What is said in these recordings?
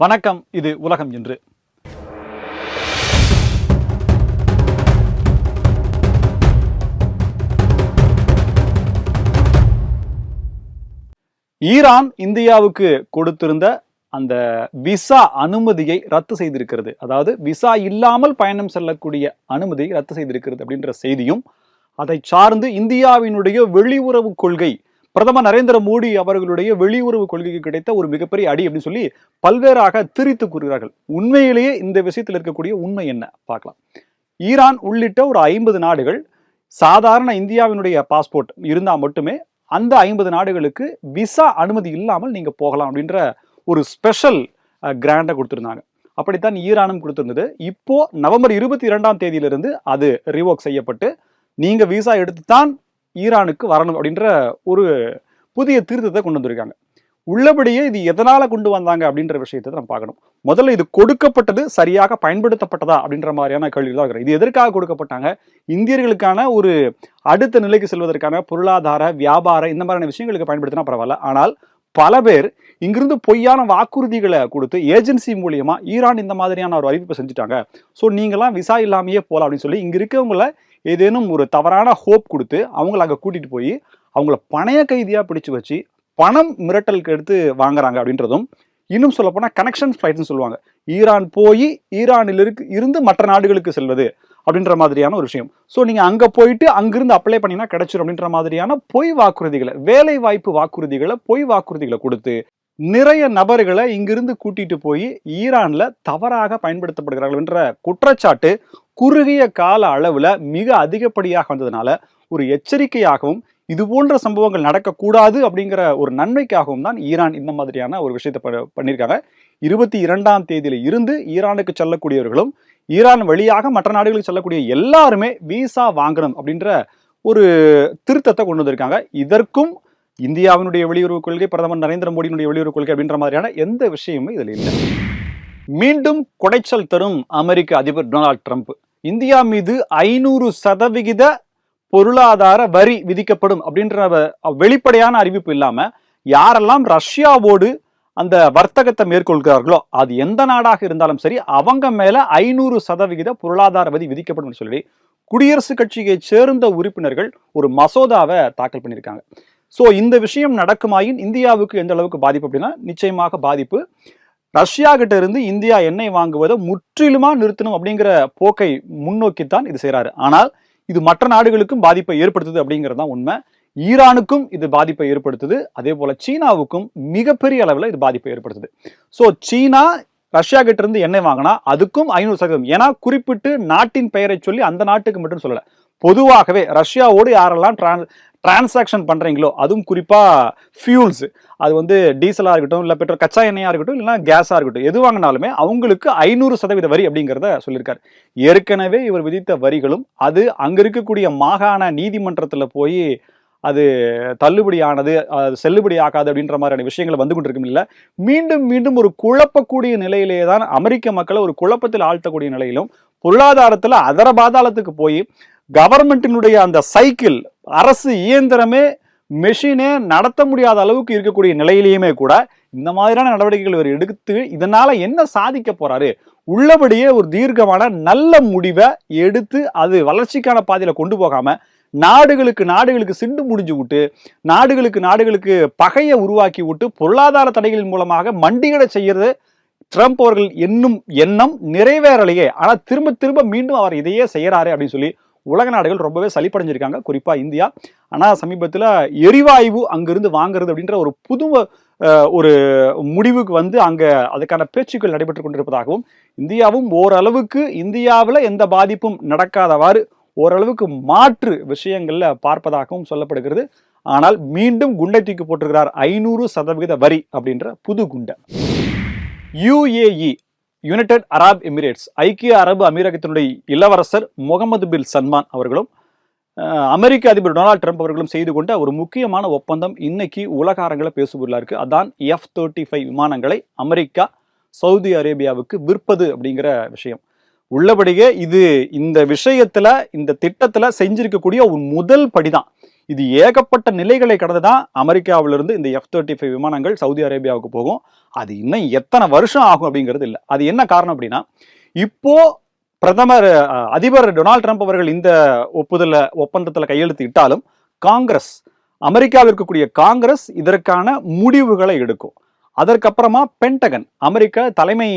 வணக்கம் இது உலகம் என்று ஈரான் இந்தியாவுக்கு கொடுத்திருந்த அந்த விசா அனுமதியை ரத்து செய்திருக்கிறது. அதாவது விசா இல்லாமல் பயணம் செல்லக்கூடிய அனுமதியை ரத்து செய்திருக்கிறது அப்படின்ற செய்தியும் அதை சார்ந்து இந்தியாவினுடைய வெளியுறவு கொள்கை பிரதமர் நரேந்திர மோடி அவர்களுடைய வெளியுறவு கொள்கைக்கு கிடைத்த ஒரு மிகப்பெரிய அடி அப்படின்னு சொல்லி பல்வேறாக திரித்து கூறுகிறார்கள். உண்மையிலேயே இந்த விஷயத்தில் இருக்கக்கூடிய உண்மை என்ன? பார்க்கலாம். ஈரான் உள்ளிட்ட ஒரு ஐம்பது நாடுகள் சாதாரண இந்தியாவினுடைய பாஸ்போர்ட் இருந்தால் மட்டுமே அந்த ஐம்பது நாடுகளுக்கு விசா அனுமதி இல்லாமல் நீங்கள் போகலாம் அப்படின்ற ஒரு ஸ்பெஷல் கிராண்டை கொடுத்துருந்தாங்க. அப்படித்தான் ஈரானும் கொடுத்துருந்தது. இப்போ நவம்பர் இருபத்தி இரண்டாம் தேதியிலிருந்து அது ரிவோக் செய்யப்பட்டு நீங்கள் விசா எடுத்து தான் ஈரானுக்கு வரணும் அப்படின்ற ஒரு புதிய திருத்தத்தை கொண்டு வந்திருக்காங்க. உள்ளபடியே இது எதனால் கொண்டு வந்தாங்க அப்படின்ற விஷயத்தை நம்ம பார்க்கணும். முதல்ல இது கொடுக்கப்பட்டது சரியாக பயன்படுத்தப்பட்டதா அப்படின்ற மாதிரியான கேள்வி தான் இருக்கிறது. இது எதற்காக கொடுக்கப்பட்டாங்க? இந்தியர்களுக்கான ஒரு அடுத்த நிலைக்கு செல்வதற்கான பொருளாதார வியாபார இந்த மாதிரியான விஷயங்களுக்கு பயன்படுத்தினா பரவாயில்ல. ஆனால் பல பேர் இங்கிருந்து பொய்யான வாக்குறுதிகளை கொடுத்து ஏஜென்சி மூலியமா ஈரான் இந்த மாதிரியான ஒரு அறிவிப்பை செஞ்சுட்டாங்க. ஸோ நீங்களாம் விசா இல்லாமையே போகலாம் அப்படின்னு சொல்லி இங்க இருக்கவங்கள ஏதேனும் ஒரு தவறான ஹோப் கொடுத்து அவங்கள அங்கே கூட்டிகிட்டு போய் அவங்கள பணைய கைதியாக பிடிச்சு வச்சு பணம் மிரட்டலுக்கு எடுத்து வாங்குறாங்க அப்படின்றதும் இன்னும் சொல்லப்போனால் கனெக்ஷன் ஃப்ளைட்னு சொல்லுவாங்க. ஈரான் போய் ஈரானில் இருக்கு இருந்து மற்ற நாடுகளுக்கு செல்வது அப்படின்ற மாதிரியான ஒரு விஷயம். ஸோ நீங்கள் அங்கே போயிட்டு அங்கிருந்து அப்ளை பண்ணினா கிடைச்சிரும் அப்படின்ற மாதிரியான பொய் வாக்குறுதிகளை வேலை வாய்ப்பு வாக்குறுதிகளை பொய் வாக்குறுதிகளை கொடுத்து நிறைய நபர்களை இங்கிருந்து கூட்டிட்டு போய் ஈரானில் தவறாக பயன்படுத்தப்படுகிறார்கள் என்ற குற்றச்சாட்டு குறுகிய கால அளவில் மிக அதிகப்படியாக வந்ததுனால ஒரு எச்சரிக்கையாகவும் இது போன்ற சம்பவங்கள் நடக்கக்கூடாது அப்படிங்கிற ஒரு நன்மைக்காகவும் தான் ஈரான் இந்த மாதிரியான ஒரு விஷயத்தை ப- பண்ணியிருக்காங்க. இருபத்தி இரண்டாம் தேதியில இருந்து ஈரானுக்கு செல்லக்கூடியவர்களும் ஈரான் வழியாக மற்ற நாடுகளுக்கு செல்லக்கூடிய எல்லாருமே விசா வாங்கணும் அப்படின்ற ஒரு திருத்தத்தை கொண்டு வந்திருக்காங்க. இதற்கும் இந்தியாவினுடைய வெளியுறவு கொள்கை பிரதமர் நரேந்திர மோடியினுடைய வெளியுறவு கொள்கை அப்படின்ற மாதிரியான எந்த விஷயமும் இதில் இல்லை. மீண்டும் குடைச்சல் தரும் அமெரிக்க அதிபர் டொனால்ட் ட்ரம்ப். இந்தியா மீது ஐநூறு சதவிகித பொருளாதார வரி விதிக்கப்படும் அப்படின்ற வெளிப்படையான அறிவிப்பு இல்லாம யாரெல்லாம் ரஷ்யாவோடு அந்த வர்த்தகத்தை மேற்கொள்கிறார்களோ அது எந்த நாடாக இருந்தாலும் சரி அவங்க மேல ஐநூறு சதவிகித பொருளாதார வரி விதிக்கப்படும் சொல்லி குடியரசுக் கட்சியை சேர்ந்த உறுப்பினர்கள் ஒரு மசோதாவை தாக்கல் பண்ணியிருக்காங்க. ஸோ இந்த விஷயம் நடக்குமாயின் இந்தியாவுக்கு எந்த அளவுக்கு பாதிப்பு அப்படின்னா நிச்சயமாக பாதிப்பு ரஷ்யா கிட்ட இருந்து இந்தியா எண்ணெய் வாங்குவதை முற்றிலுமா நிறுத்தணும் அப்படிங்கிற போக்கை முன்னோக்கித்தான் இது செய்கிறாரு ஆனால் இது மற்ற நாடுகளுக்கும் பாதிப்பை ஏற்படுத்துது அப்படிங்கிறது தான் உண்மை. ஈரானுக்கும் இது பாதிப்பை ஏற்படுத்துது. அதே போல சீனாவுக்கும் மிகப்பெரிய அளவில் இது பாதிப்பை ஏற்படுத்துது. ஸோ சீனா ரஷ்யா கிட்ட இருந்து எண்ணெய் வாங்கினா அதுக்கும் ஐநூறு சதவீதம். ஏன்னா குறிப்பிட்டு நாட்டின் பெயரை சொல்லி அந்த நாட்டுக்கு மட்டும் சொல்லலை. பொதுவாகவே ரஷ்யாவோடு யாரெல்லாம் டிரான் டிரான்சாக்ஷன் பண்ணுறீங்களோ அதுவும் குறிப்பாக ஃபியூல்ஸ் அது வந்து டீசலாக இருக்கட்டும் இல்லை பெட்ரோல் கச்சா எண்ணெயாக இருக்கட்டும் இல்லைன்னா கேஸாக இருக்கட்டும் எது வாங்கினாலுமே அவங்களுக்கு ஐநூறு சதவீத வரி அப்படிங்கிறத சொல்லியிருக்காரு. ஏற்கனவே இவர் விதித்த வரிகளும் அது அங்கே இருக்கக்கூடிய மாகாண நீதிமன்றத்தில் போய் அது தள்ளுபடியானது அது செல்லுபடி ஆகாது அப்படின்ற மாதிரியான விஷயங்கள் வந்து கொண்டிருக்கும் இல்லை. மீண்டும் மீண்டும் ஒரு குழப்பக்கூடிய நிலையிலேயே தான் அமெரிக்க மக்களை ஒரு குழப்பத்தில் ஆழ்த்தக்கூடிய நிலையிலும் பொருளாதாரத்தில் அதர பாதாளத்துக்கு போய் கவர்மெண்ட்டினுடைய அந்த சைக்கிள் அரசு இயந்திரமே மெஷினே நடத்த முடியாத அளவுக்கு இருக்கக்கூடிய நிலையிலையுமே கூட இந்த மாதிரியான நடவடிக்கைகள் இவர் எடுத்து இதனால் என்ன சாதிக்க போகிறாரு உள்ளபடியே ஒரு தீர்க்கமான நல்ல முடிவை எடுத்து அது வளர்ச்சிக்கான பாதையில் கொண்டு போகாமல் நாடுகளுக்கு நாடுகளுக்கு சிண்டு முடிஞ்சு விட்டு நாடுகளுக்கு நாடுகளுக்கு பகையை உருவாக்கி விட்டு பொருளாதார தடைகளின் மூலமாக மண்டியிட செய்கிறது ட்ரம்ப் அவர்கள் என்னும் எண்ணம் நிறைவேறலையே. ஆனால் திரும்ப திரும்ப மீண்டும் அவர் இதையே செய்கிறாரு அப்படின்னு சொல்லி உலக நாடுகள் ரொம்பவே சளிப்படைஞ்சிருக்காங்க குறிப்பாக இந்தியா. ஆனால் சமீபத்தில் எரிவாயு அங்கிருந்து வாங்குறது அப்படின்ற ஒரு புது ஒரு முடிவுக்கு வந்து அங்கே அதுக்கான பேச்சுக்கள் நடைபெற்று கொண்டிருப்பதாகவும் இந்தியாவும் ஓரளவுக்கு இந்தியாவில் எந்த பாதிப்பும் நடக்காதவாறு ஓரளவுக்கு மாற்று விஷயங்களில் பார்ப்பதாகவும் சொல்லப்படுகிறது. ஆனால் மீண்டும் குண்டை தூக்கி போட்டிருக்கிறார் ஐநூறு சதவிகித வரி அப்படின்ற புது குண்டை. யுஏஇ யுனைடெட் அராப் எமிரேட்ஸ் ஐக்கிய அரபு அமீரகத்தினுடைய இளவரசர் முகமது பின் சல்மான் அவர்களும் அமெரிக்க அதிபர் டொனால்ட் ட்ரம்ப் அவர்களும் செய்து கொண்ட ஒரு முக்கியமான ஒப்பந்தம் இன்னைக்கு உலக அரங்கில் பேசுபொருளா இருக்கு அதான் எஃப் தேர்ட்டி ஃபைவ் விமானங்களை அமெரிக்கா சவுதி அரேபியாவுக்கு விற்பது அப்படிங்கிற விஷயம். உள்ளபடியே இது இந்த விஷயத்துல இந்த திட்டத்துல செஞ்சிருக்கக்கூடிய ஒரு முதல் படிதான். இது ஏகப்பட்ட நிலைகளை கடந்து தான் அமெரிக்காவிலிருந்து இந்த எஃப் தேர்ட்டி ஃபைவ் விமானங்கள் சவுதி அரேபியாவுக்கு போகும். அது இன்னும் எத்தனை வருஷம் ஆகும் அப்படிங்கிறது இல்லை. அது என்ன காரணம் அப்படின்னா இப்போ பிரதமர் அதிபர் டொனால்ட் ட்ரம்ப் அவர்கள் இந்த ஒப்புதல ஒப்பந்தத்தில் கையெழுத்து இட்டாலும் காங்கிரஸ் அமெரிக்காவில் இருக்கக்கூடிய காங்கிரஸ் இதற்கான முடிவுகளை எடுக்கும். அதற்கப்புறமா பென்டகன் அமெரிக்க தலைமை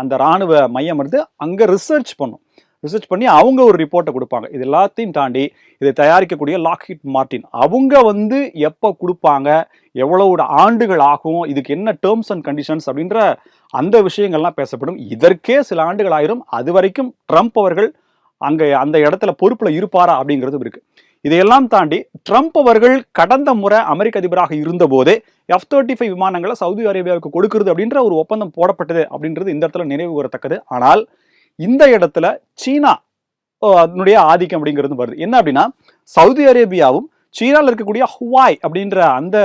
அந்த ராணுவ மையம் இருந்து அங்கே ரிசர்ச் பண்ணும். ரிசர்ச் பண்ணி அவங்க ஒரு ரிப்போர்ட்டை கொடுப்பாங்க. இது எல்லாத்தையும் தாண்டி இதை தயாரிக்கக்கூடிய லாக்ஹிட் மார்டின் அவங்க வந்து எப்போ கொடுப்பாங்க? எவ்வளவு ஆண்டுகள் ஆகும்? இதுக்கு என்ன டேர்ம்ஸ் அண்ட் கண்டிஷன்ஸ் அப்படின்ற அந்த விஷயங்கள்லாம் பேசப்படும். இதற்கே சில ஆண்டுகள் ஆயிரும். அது வரைக்கும் ட்ரம்ப் அவர்கள் அங்கே அந்த இடத்துல பொறுப்பில் இருப்பாரா அப்படிங்கிறதும் இருக்குது இதையெல்லாம் தாண்டி ட்ரம்ப் அவர்கள் கடந்த முறை அமெரிக்க அதிபராக இருந்தபோதே எஃப் தேர்ட்டி ஃபைவ் விமானங்களை சவுதி அரேபியாவுக்கு கொடுக்கிறது அப்படின்ற ஒரு ஒப்பந்தம் போடப்பட்டது அப்படின்றது இந்த இடத்துல நினைவு கூறத்தக்கது. ஆனால் இந்த இடத்துல சீனா அதனுடைய ஆதிக்கம் அப்படிங்கிறது வருது. என்ன அப்படின்னா சவுதி அரேபியாவும் சீனாவில் இருக்கக்கூடிய ஹுவாய் அப்படின்ற அந்த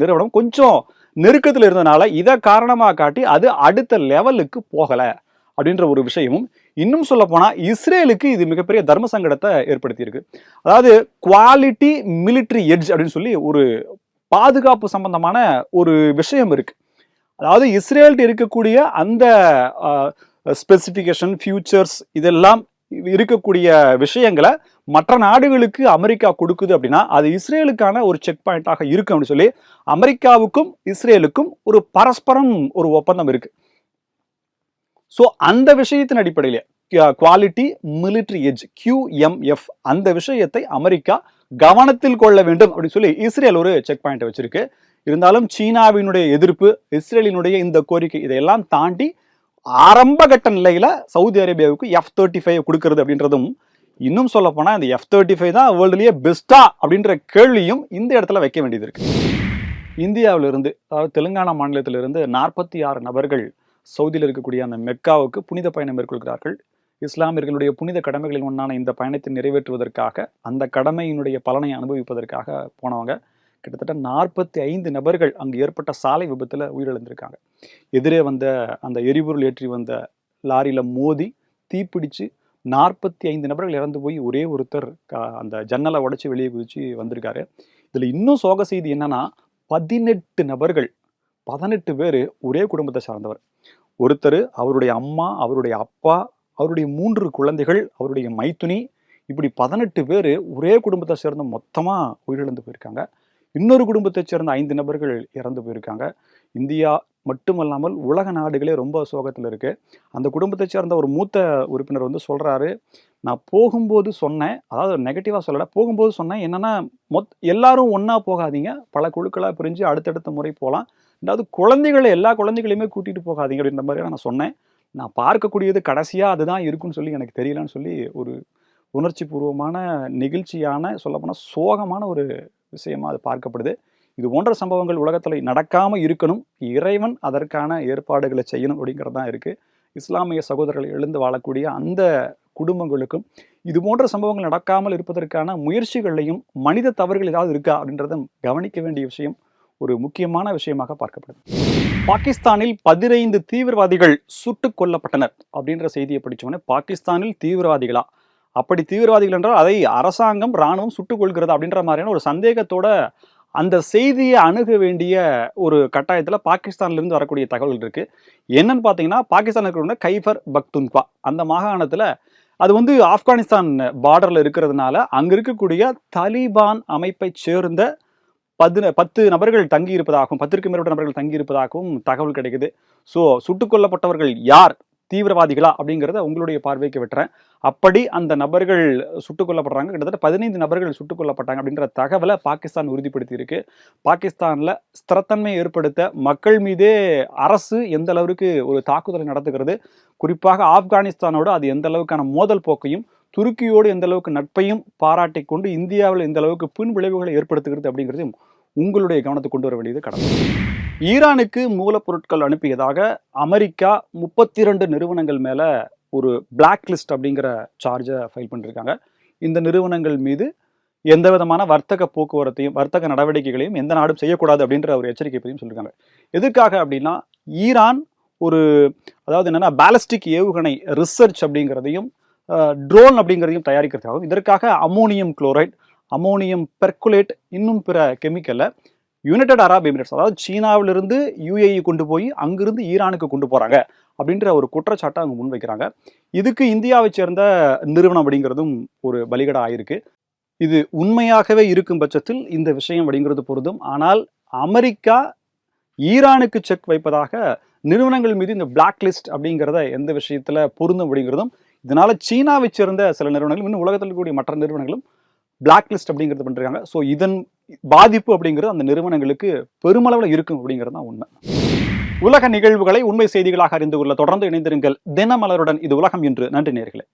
நிறுவனம் கொஞ்சம் நெருக்கத்தில் இருந்தனால இதை காரணமாக காட்டி அது அடுத்த லெவலுக்கு போகலை அப்படின்ற ஒரு விஷயமும் இன்னும் சொல்ல போனால் இஸ்ரேலுக்கு இது மிகப்பெரிய தர்ம சங்கடத்தை ஏற்படுத்தியிருக்கு. அதாவது குவாலிட்டி மிலிட்ரி எட்ஜ் அப்படின்னு சொல்லி ஒரு பாதுகாப்பு சம்பந்தமான ஒரு விஷயம் இருக்கு. அதாவது இஸ்ரேல்கிட்ட இருக்கக்கூடிய அந்த ஸ்பெசிஃபிகேஷன் ஃபியூச்சர்ஸ் இதெல்லாம் இருக்கக்கூடிய விஷயங்களை மற்ற நாடுகளுக்கு அமெரிக்கா கொடுக்குது அப்படின்னா அது இஸ்ரேலுக்கான ஒரு செக் பாயிண்டாக இருக்கும் அப்படின்னு சொல்லி அமெரிக்காவுக்கும் இஸ்ரேலுக்கும் ஒரு பரஸ்பரம் ஒரு ஒப்பந்தம் இருக்கு. ஸோ அந்த விஷயத்தின் அடிப்படையில் குவாலிட்டி மிலிட்ரி எஜ் கியூஎம்எஃப் அந்த விஷயத்தை அமெரிக்கா கவனத்தில் கொள்ள வேண்டும் அப்படின்னு சொல்லி இஸ்ரேல் ஒரு செக் பாயிண்ட் வச்சிருக்கு. இருந்தாலும் சீனாவினுடைய எதிர்ப்பு இஸ்ரேலினுடைய இந்த கோரிக்கை இதையெல்லாம் தாண்டி ஆரம்ப கட்ட நிலையில் சவுதி அரேபியாவுக்கு எஃப் தேர்ட்டி ஃபைவ் கொடுக்கறது அப்படின்றதும் இன்னும் சொல்ல போனால் இந்த எஃப் தேர்ட்டி ஃபைவ் தான் வேர்ல்டுலேயே பெஸ்ட்டா அப்படின்ற கேள்வியும் இந்த இடத்துல வைக்க வேண்டியது இருக்கு. இந்தியாவிலிருந்து அதாவது தெலுங்கானா மாநிலத்திலிருந்து நாற்பத்தி ஆறு நபர்கள் சவுதியில் இருக்கக்கூடிய அந்த மெக்காவுக்கு புனித பயணம் மேற்கொள்கிறார்கள். இஸ்லாமியர்களுடைய புனித கடமைகளில் ஒன்றான இந்த பயணத்தை நிறைவேற்றுவதற்காக அந்த கடமையினுடைய பலனை அனுபவிப்பதற்காக போனவங்க. கிட்டத்தட்ட நாற்பத்தி ஐந்து நபர்கள் அங்கு ஏற்பட்ட சாலை விபத்தில் உயிரிழந்திருக்காங்க. எதிரே வந்த அந்த எரிபொருள் ஏற்றி வந்த லாரியில் மோதி தீப்பிடிச்சு நாற்பத்தி ஐந்து நபர்கள் இறந்து போய் ஒரே ஒருத்தர் அந்த ஜன்னலை உடச்சி வெளியே குதிச்சு வந்திருக்காரு. இதில் இன்னும் சோக செய்தி என்னன்னா பதினெட்டு நபர்கள் பதினெட்டு பேர் ஒரே குடும்பத்தை சார்ந்தவர். ஒருத்தர் அவருடைய அம்மா அவருடைய அப்பா அவருடைய மூன்று குழந்தைகள் அவருடைய மைத்துனி இப்படி பதினெட்டு பேர் ஒரே குடும்பத்தை சேர்ந்த மொத்தமாக உயிரிழந்து போயிருக்காங்க. இன்னொரு குடும்பத்தைச் சேர்ந்த ஐந்து நபர்கள் இறந்து போயிருக்காங்க. இந்தியா மட்டுமல்லாமல் உலக நாடுகளே ரொம்ப சோகத்தில் இருக்கு. அந்த குடும்பத்தைச் சேர்ந்த ஒரு மூத்த உறுப்பினர் வந்து சொல்றாரு நான் போகும்போது சொன்னேன். அதாவது நெகட்டிவாக சொல்லலை போகும்போது சொன்னேன். என்னென்னா மொத் எல்லாரும் ஒன்றா போகாதீங்க. பல குழுக்களாக பிரிஞ்சு அடுத்தடுத்த முறை போகலாம் ரெண்டாவது குழந்தைகளை எல்லா குழந்தைகளையுமே கூட்டிகிட்டு போகாதீங்க அப்படின்ற மாதிரி நான் சொன்னேன். நான் பார்க்கக்கூடியது கடைசியாக அதுதான் இருக்குன்னு சொல்லி எனக்கு தெரியலன்னு சொல்லி ஒரு உணர்ச்சி பூர்வமான நெகிழ்ச்சியான சொல்லப்போனால் சோகமான ஒரு விஷயமா அது பார்க்கப்படுது. இது போன்ற சம்பவங்கள் உலகத்தில் நடக்காமல் இருக்கணும். இறைவன் அதற்கான ஏற்பாடுகளை செய்யணும் அப்படிங்கிறது தான் இருக்குது இஸ்லாமிய சகோதரர்கள் எழுந்து வாழக்கூடிய அந்த குடும்பங்களுக்கும் இது போன்ற சம்பவங்கள் நடக்காமல் இருப்பதற்கான முயற்சிகளையும் மனித தவறுகள் ஏதாவது இருக்கா அப்படின்றத கவனிக்க வேண்டிய விஷயம் ஒரு முக்கியமான விஷயமாக பார்க்கப்படுது. பாகிஸ்தானில் பதினைந்து தீவிரவாதிகள் சுட்டுக் கொல்லப்பட்டனர் அப்படின்ற செய்தியை படிச்சோன்னே பாகிஸ்தானில் தீவிரவாதிகளா? அப்படி தீவிரவாதிகள் என்றால் அதை அரசாங்கம் இராணுவம் சுட்டுக் கொள்கிறது அப்படின்ற மாதிரியான ஒரு சந்தேகத்தோட அந்த செய்தியை அணுக வேண்டிய ஒரு கட்டாயத்தில் பாகிஸ்தான்லேருந்து வரக்கூடிய தகவல் இருக்குது என்னன்னு பார்த்தீங்கன்னா பாகிஸ்தான் இருக்கிற கைஃபர் பக்துன்பா அந்த மாகாணத்தில் அது வந்து ஆப்கானிஸ்தான் பார்டரில் இருக்கிறதுனால அங்கே இருக்கக்கூடிய தலிபான் அமைப்பைச் சேர்ந்த பத்து பத்து நபர்கள் தங்கி இருப்பதாகவும் பத்திற்கும் மேற்பட்ட நபர்கள் தங்கி இருப்பதாகவும் தகவல் கிடைக்குது. ஸோ சுட்டுக் கொல்லப்பட்டவர்கள் யார்? தீவிரவாதிகளா அப்படிங்கிறத உங்களுடைய பார்வைக்கு விட்டுறேன். அப்படி அந்த நபர்கள் சுட்டுக் கொல்லப்படுறாங்க. கிட்டத்தட்ட பதினைந்து நபர்கள் சுட்டுக் கொல்லப்பட்டாங்க அப்படின்ற தகவலை பாகிஸ்தான் உறுதிப்படுத்தி இருக்கு ஸ்திரத்தன்மை ஏற்படுத்த மக்கள் மீதே அரசு எந்த அளவுக்கு ஒரு தாக்குதலை நடத்துகிறது குறிப்பாக ஆப்கானிஸ்தானோடு அது எந்த அளவுக்கான மோதல் போக்கையும் துருக்கியோடு எந்த அளவுக்கு நட்பையும் பாராட்டி கொண்டு இந்தியாவில் எந்த அளவுக்கு பின் விளைவுகளை ஏற்படுத்துகிறது அப்படிங்கிறதையும் உங்களுடைய கவனத்தை கொண்டு வர வேண்டியது கடமை. ஈரானுக்கு மூலப்பொருட்கள் அனுப்பியதாக அமெரிக்கா முப்பத்தி ரெண்டு நிறுவனங்கள் மேல ஒரு பிளாக் லிஸ்ட் அப்படிங்கிற சார்ஜை ஃபைல் பண்ணியிருக்காங்க இந்த நிறுவனங்கள் மீது எந்த விதமான வர்த்தக போக்குவரத்தையும் வர்த்தக நடவடிக்கைகளையும் எந்த நாடும் செய்யக்கூடாது அப்படின்ற ஒரு எச்சரிக்கை பற்றியும் சொல்லியிருக்காங்க எதுக்காக அப்படின்னா ஈரான் ஒரு அதாவது என்னென்னா பேலஸ்டிக் ஏவுகணை ரிசர்ச் அப்படிங்கிறதையும் ட்ரோன் அப்படிங்கிறதையும் தயாரிக்கிறதுக்காகவும் இதற்காக அமோனியம் குளோரைட் அமோனியம் பெர்குலேட் இன்னும் பிற கெமிக்கலை யுனைடெட் அரப் எமிரேட்ஸ் அதாவது சீனாவிலிருந்து யுஏஇ கொண்டு போய் அங்கிருந்து ஈரானுக்கு கொண்டு போகிறாங்க அப்படின்ற ஒரு குற்றச்சாட்டை அவங்க முன்வைக்கிறாங்க. இதுக்கு இந்தியாவை சேர்ந்த நிறுவனம் அப்படிங்கிறதும் ஒரு பலிகடா ஆயிருக்கு. இது உண்மையாகவே இருக்கும் பட்சத்தில் இந்த விஷயம் அப்படிங்கிறது பொருந்தும். ஆனால் அமெரிக்கா ஈரானுக்கு செக் வைப்பதாக நிறுவனங்கள் மீது இந்த பிளாக் லிஸ்ட் அப்படிங்கிறத எந்த விஷயத்துல பொருந்தும் அப்படிங்கிறதும் இதனால சீனாவை சேர்ந்த சில நிறுவனங்களும் இன்னும் உலகத்தில் கூடிய மற்ற நிறுவனங்களும் பிளாக் லிஸ்ட் அப்படிங்கிறது பண்ணிருக்காங்க. ஸோ இதன் பாதிப்பு அப்படிங்கிறது அந்த நிறுவனங்களுக்கு பெருமளவில் இருக்கும் அப்படிங்கிறது தான் உண்மை. உலக நிகழ்வுகளை உண்மை செய்திகளாக அறிந்து கொள்ள தொடர்ந்து இணைந்திருங்கள். தினமலருடன் இது உலகம் என்று. நன்றி நேர்களே